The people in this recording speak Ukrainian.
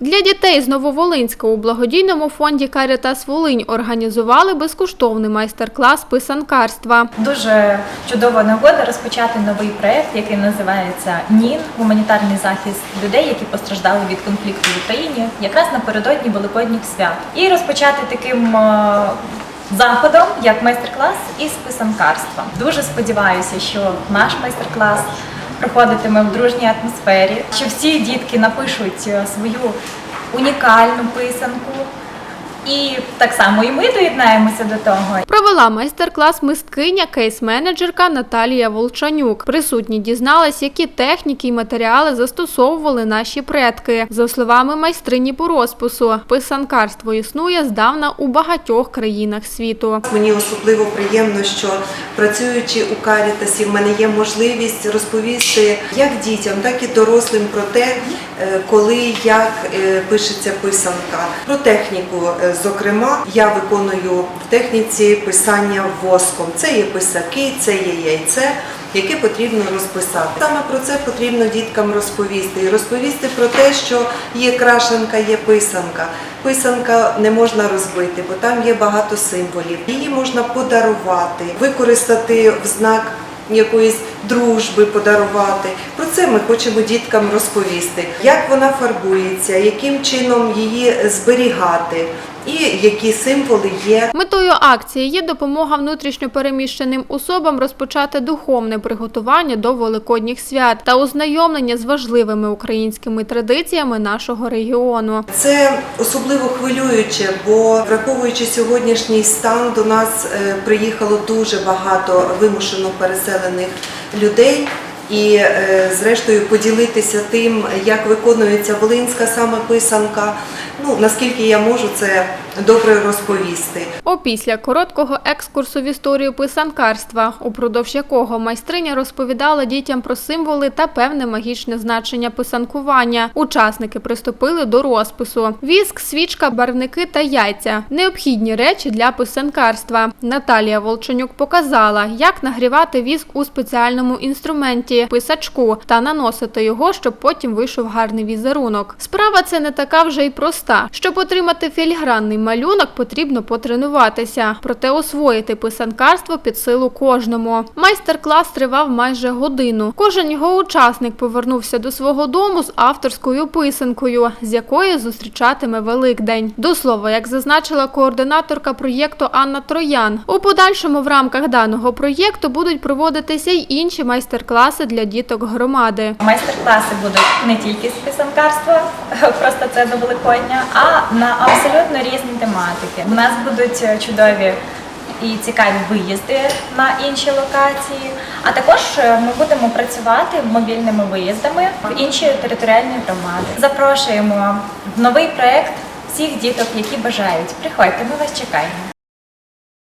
Для дітей з Нововолинська у благодійному фонді Карітас Волинь організували безкоштовний майстер-клас писанкарства. Дуже чудова нагода розпочати новий проект, який називається НІН гуманітарний захист людей, які постраждали від конфлікту в Україні, якраз напередодні Великодніх свят, і розпочати таким. е, Заходом як майстер-клас із писанкарства. Дуже сподіваюся, що наш майстер-клас проходитиме в дружній атмосфері, що всі дітки напишуть е, свою унікальну писанку, і так само і ми доєднаємося до того. Провела майстер-клас мисткиня, кейс-менеджерка Наталія Волчанюк. Присутні дізнались, які техніки і матеріали застосовували наші предки. За словами майстрині по розпису, писанкарство існує здавна у багатьох країнах світу. Мені особливо приємно, що працюючи у Карітасі, в мене є можливість розповісти як дітям, так і дорослим про те, е, коли як е, пишеться писанка. Про техніку, е, зокрема, я виконую в техніці писання воском. Це є писаки, це є яйце. Яке потрібно розписати. Саме про це потрібно діткам розповісти. І розповісти про те, що є крашенка, є писанка. Писанка не можна розбити, бо там є багато символів. Її можна подарувати, використати в знак якоїсь дружби, подарувати. Про це ми хочемо діткам розповісти, як вона фарбується, яким чином її зберігати, і які символи є Метою акції є допомога внутрішньопереміщеним особам розпочати духовне приготування до великодніх свят та ознайомлення з важливими українськими традиціями нашого регіону. Це особливо хвилююче, бо враховуючи сьогоднішній стан, до нас е, приїхало дуже багато вимушено переселених людей. І е, зрештою поділитися тим, як виконується волинська саме писанка. Ну наскільки я можу це добре розповісти. Опісля короткого екскурсу в історію писанкарства, упродовж якого майстриня розповідала дітям про символи та певне магічне значення писанкування, учасники приступили до розпису: віск, свічка, барвники та яйця необхідні речі для писанкарства. Наталія Волченюк показала, як нагрівати віск у спеціальному інструменті писачку та наносити його, щоб потім вийшов гарний візерунок. Справа це не така вже й проста. Щоб отримати філігранний малюнок, потрібно потренуватися, проте освоїти писанкарство під силу кожному. Майстер-клас тривав майже годину. Кожен його учасник повернувся до свого дому з авторською писанкою, з якою зустрічатиме Великдень. До слова, як зазначила координаторка проєкту Анна Троян, у подальшому в рамках даного проєкту будуть проводитися й інші майстер-класи для діток громади. Майстер-класи будуть не тільки з писанкарства, просто це до Великодня, а на абсолютно різні тематики. У нас будуть е, чудові і цікаві виїзди на інші локації. А також е, ми будемо працювати мобільними виїздами в інші територіальні громади. Запрошуємо в новий проект всіх діток, які бажають. Приходьте, ми вас чекаємо.